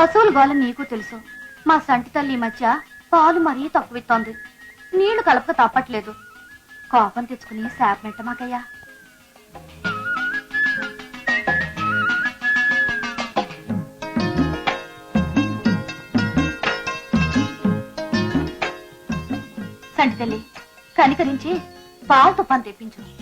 పశువుల గోల నీకు తెలుసు. మా సంటి తల్లి మధ్య పాలు మరీ తక్కువిస్తోంది నీళ్ళు కలపక తప్పట్లేదు కోపం తెచ్చుకుని శాపమెట్ట మాకయ్యా? సంటి తల్లి కనికరించి పాలు తుప్పని తెప్పించు.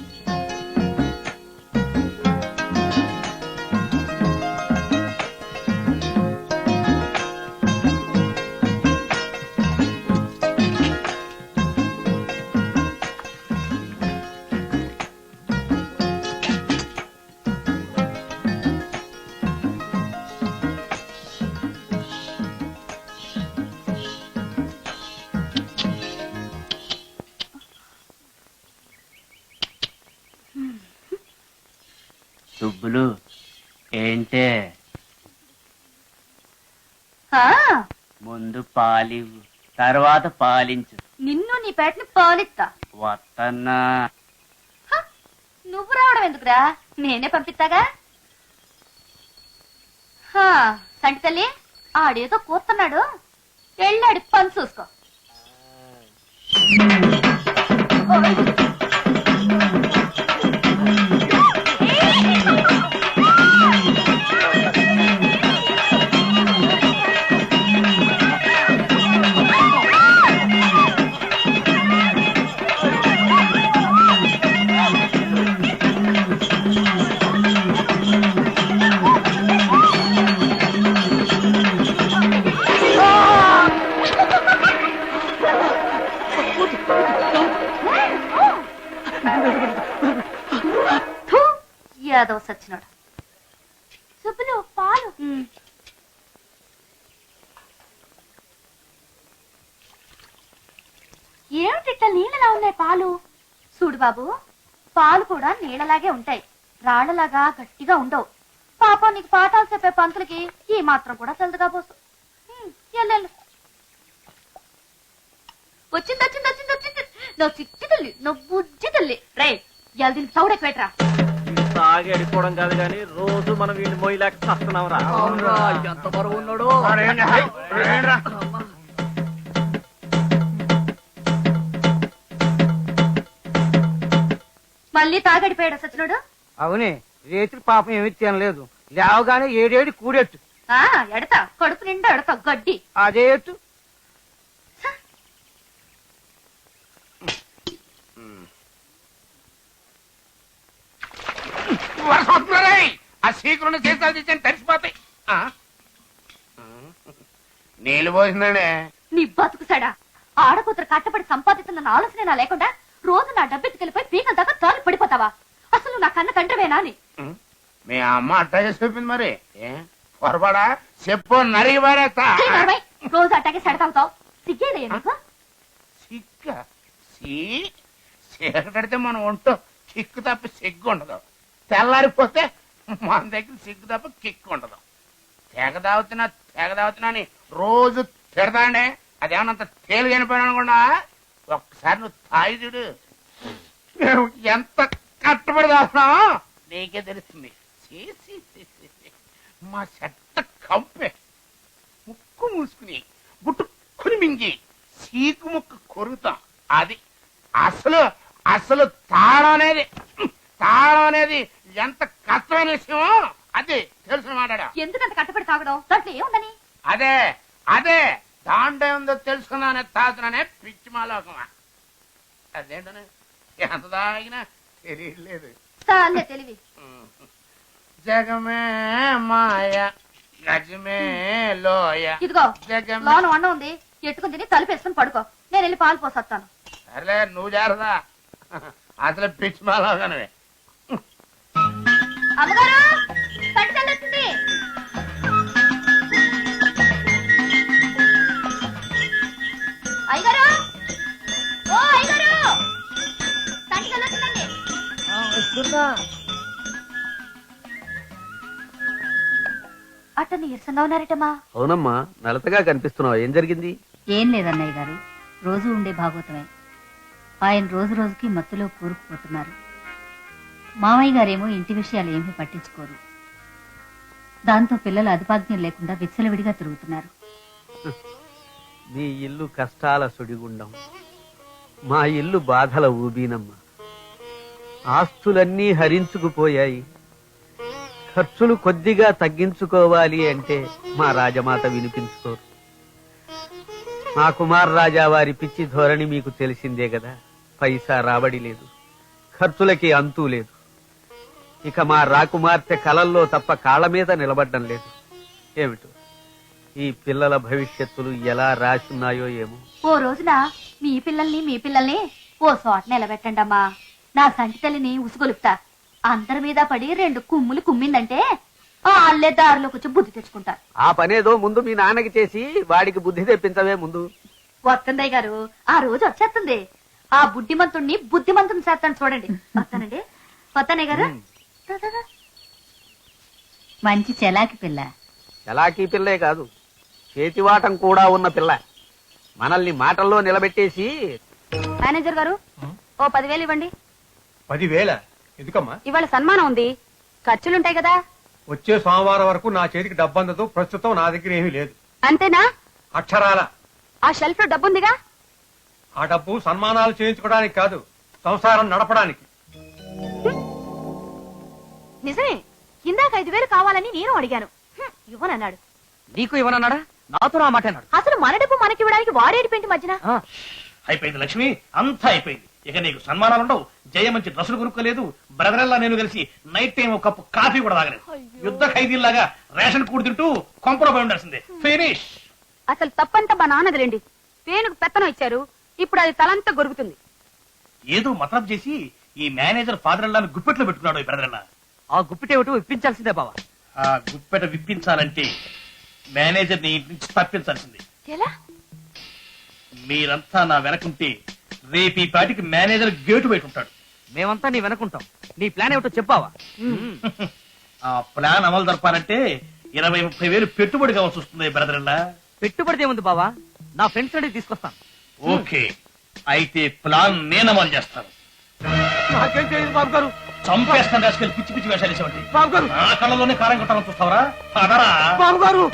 సుబ్బులు ఏంటే? ఆ, ముందు పాలివ్వు తర్వాత పాలించు. నిన్ను నీ పేటని పాలిస్తా. వత్తన్నా. హ, నువ్వు రావడం ఎందుకురా? నేనే పంపిస్తాగా? హా, సంటి తల్లి ఆడేదో కూతున్నాడు వెళ్ళాడి పని చూసుకో. ఓయ్. సచ్చినాడు? సుబ్బులు పాలు. ఏమిటిట్ట నీళ్ళలా ఉన్నాయి పాలు? చూడు బాబు పాలు కూడా నీళ్ళలాగే ఉంటాయి. రాళ్ళలాగా గట్టిగా ఉండవు. పాపం నీకు పాఠాలు చెప్పే పంతులకి ఈ మాత్రం కూడా తెలదుగా పోసు ఎల్లెళ్ళు వచ్చింది వచ్చింది వచ్చింది వచ్చింది. నా చిట్టి తల్లి నా బుజ్జి తల్లి. రే ఇవాళ దీనికి తౌడెక్కి పెట్టరా తాగి అడిపోవడం కాదు కానీ రోజు మనం వీడిని మొయ్యలేక చస్తున్నాం రా ఎంత బరువు ఉన్నాడు. మళ్ళీ తాగడిపోయాడు సచ్చినోడు అవునే రేతులు పాపం ఏమీ తినలేదు. లేవగానే ఏడేడి కూడెట్టు. ఆ ఎడతా. కడుపు నిండా ఎడతా. గడ్డి. అదే ఎత్తు. వర్షం వస్తున్నారే ఆ చేసాలు తెచ్చాను తడిసిపోతాయి. ఆ? ఆ. నీళ్ళు పోసిందండి. నీ బతుకుసాడా ఆడకూతురు కట్టబడి సంపాదిస్తున్న ఆలోచన నా లేకుండా రోజు నా డబ్బెత్తుకెళ్ళిపోయి పీకల దాకా తాను పడిపోతావా? అసలు నా కన్న తండ్రివేనా అని మీ అమ్మ అట్టాగే చెప్పింది మరి. ఏ? పొరపాడా? చెప్పు నరిగి పారేస్తా. రోజు అట్టాగే సెడతావుతావు. సిగ్గేదయ్యా నీకు సిక్క సీ? చీకటడితే మనం ఒంటో చిక్కు తప్ప సిగ్గు ఉండదు తెల్లారిపోతే మన దగ్గర సిగ్గు తప్ప కిక్కు ఉండదు. తెగ తాగుతున్నా తెగ తాగుతున్నా అని రోజు తిడతాండే. అదేమన్నంత తేలిగైన పని అనుకున్నా ఒక్కసారి నువ్వు తాగి చూడు. మేము ఎంత కట్టుబడి తాగుతున్నామో నీకే తెలుస్తుంది. మా చెత్త కంపే. ముక్కు మూసుకుని గుట్టుకుని మింగి చీకు ముక్కు కొరుకుతాం. అది అసలు అసలు తాళం అనేది తాళం అనేది ఎంత కష్టమైన విషయమో అది తెలిసిన మాట్లాడా. ఎందుకంత కట్టబడి తాగడం? దాంట్లో ఏముందని? అదే అదే దాంట్లో ఉందో తెలుసుకుందామనే తాగుతున్నానే పిచ్చి మాలోకమా. అదేంటనే? ఎంత తాగినా తెలియలేదు చాలే తెలివి. జగమే మాయ గజమే లోయ. ఇదిగో జగమే లోన వండ ఉంది. ఎట్టుకుని తిని తలుపేసుకుని పడుకో. నేను వెళ్ళి పాలు పోసొస్తాను సర్లే నువ్వు జారదా అసలు పిచ్చి మాలోకనవే అమ్మగారు అయ్యగారు ఓ అయ్యగారు వచ్చిందండి అట్ట నీరసంగా ఉన్నారటమ్మా. అవునమ్మా నలతగా కనిపిస్తున్నావు. ఏం జరిగింది? ఏం లేదన్నయ్య గారు రోజు ఉండే భాగవతమే. ఆయన రోజు రోజుకి మత్తులో కూరుకుపోతున్నారు. మామయ్య గారేమో ఇంటి విషయాలు ఏమీ పట్టించుకోరు. దాంతో పిల్లలు అధిపాజ్ఞం లేకుండా విచ్చలవిడిగా తిరుగుతున్నారు. నీ ఇల్లు కష్టాల సుడిగుండం. మా ఇల్లు బాధల ఊబీనమ్మ. ఆస్తులన్నీ హరించుకుపోయాయి. ఖర్చులు కొద్దిగా తగ్గించుకోవాలి అంటే మా రాజమాత వినిపించుకోరు. మా కుమార్ రాజా వారి పిచ్చి ధోరణి మీకు తెలిసిందే కదా. పైసా రాబడి లేదు. ఖర్చులకి అంతూ లేదు. ఇక మా రాకుమార్తె కలల్లో తప్ప కాళ్ళ మీద నిలబడ్డం లేదు. ఏమిటో? ఈ పిల్లల భవిష్యత్తులు ఎలా రాసున్నాయో ఏమో. ఓ రోజున మీ పిల్లల్ని మీ పిల్లల్ని ఓ చోట నిలబెట్టండి అమ్మా నా సంటి తల్లిని ఉసుగొలుపుతా. అందరి మీద పడి రెండు కుమ్ములు కుమ్మిందంటే ఆ అల్లే దారిలోకి వచ్చి బుద్ధి తెచ్చుకుంటారు. ఆ పనేదో ముందు మీ నాన్నకి చేసి వాడికి బుద్ధి తెప్పించవే ముందు. వస్తుందయ్య గారు ఆ రోజు వచ్చేస్తుంది. ఆ బుద్ధిమంతుణ్ణి బుద్ధిమంతుని చేస్తాను చూడండి. వస్తానండి. వస్తానయ్య గారు. మంచి చెలాకి పిల్ల. చలాకీ పిల్లే కాదు చేతివాటం కూడా ఉన్న పిల్ల. మనల్ని మాటల్లో నిలబెట్టేసి మేనేజర్ గారు ఓ పదివేలు ఇవ్వండి. పదివేల? ఎందుకమ్మా? ఇవాళ సన్మానం ఉంది. ఖర్చులుంటాయి కదా. వచ్చే సోమవారం వరకు నా చేతికి డబ్బు అందదు ప్రస్తుతం నా దగ్గర ఏమీ లేదు. అంతేనా? అక్షరాల. ఆ షెల్ఫ్లో డబ్బుందిగా? ఆ డబ్బు సన్మానాలు చేయించుకోవడానికి కాదు సంసారం నడపడానికి. నిజమే. ఇందాక ఐదు వేలు కావాలని నేను అడిగాను. ఇవ్వనన్నాడు. నీకు ఇవ్వనన్నాడా? నాతో నా మాట అన్నాడు. అసలు మన డబ్బు మనకి ఇవ్వడానికి వాడేడి పెంటి మధ్యన అయిపోయింది లక్ష్మి అంతా అయిపోయింది. ఇక నీకు సన్మానాలు ఉండవు. జయ మంచి డ్రెస్సులు కొనుక్కోలేదు. బ్రదరల్లా నేను కలిసి నైట్ టైం ఒక కప్పు కాఫీ కూడా తాగలేదు. యుద్ధ ఖైదీల్లాగా రేషన్ కూడి తింటూ కొంపలో పోయి ఉండాల్సిందే. ఫినిష్. అసలు తప్పంతా మా నాన్నదిలేండి. పేనుకు పెత్తనం ఇచ్చారు. ఇప్పుడు అది తలంతా గొరుగుతుంది ఏదో మతలబ్ చేసి ఈ మేనేజర్ ఫాదర్ అల్లాని గుప్పెట్లో పెట్టుకున్నాడు ఈ బ్రదరల్లా. ఆ గుప్పిటేమిటో ఇప్పించాల్సిందే బావా. ఆ గుప్పెట విప్పించాలంటే మేనేజర్ని ఇంటి నుంచి తప్పించాల్సిందే. ఎలా? మీరంతా నా వెనకుంటే రేపు ఈ పాటికి మేనేజర్ గేటు బయట ఉంటాడు. మేమంతా నీ వెనకుంటాం. నీ ప్లాన్ ఏమిటో చెప్పావా ఆ ప్లాన్ అమలు జరపాలంటే ఇరవై ముప్పై వేలు పెట్టుబడి కావాల్సి వస్తుంది బ్రదరల్లా పెట్టుబడిదే ఉంది బావా? నా ఫ్రెండ్స్ అడిగి తీసుకొస్తాను. ఓకే. అయితే ప్లాన్ నేను అమలు చేస్తాను. నాకేం తెలియదు బాబు గారు. చంపేస్తాను రాసుకెళ్ళి పిచ్చి పిచ్చి వేషాలు వేసేవంటి బాబు గారు. నా కళ్ళలోనే కారం కొట్టాలని చూస్తావరా? అదరా బాబు గారు.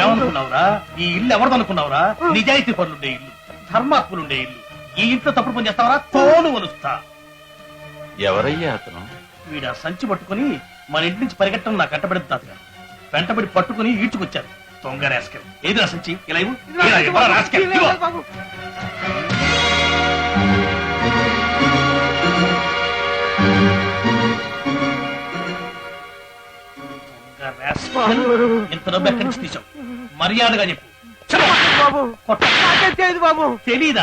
ఏమనుకున్నావురా? ఈ ఇల్లు ఎవరిదనుకున్నావురా? నిజాయితీ పనులుండే ఇల్లు ధర్మాత్ములుండే ఇల్లు. ఈ ఇంట్లో తప్పుడు పని చేస్తావరా? తోలు వలుస్తా. ఎవరయ్యా అతను? వీడు ఆ సంచి పట్టుకుని మన ఇంటి నుంచి పరిగెట్టడం నాకు కట్టబడింది తాతగారు. వెంటబడి పట్టుకుని ఈడ్చుకొచ్చారు. దొంగ రాసుకెళ్ళి ఏది నా సంచి? ఇలా ఇవ్వు. రాసుకెళ్ళి? ఇంత డబ్బు ఎక్కడి నుంచి తీసావు మర్యాదగా చెప్పు. బాబు. కొట్ట. నాకేం తెలియదు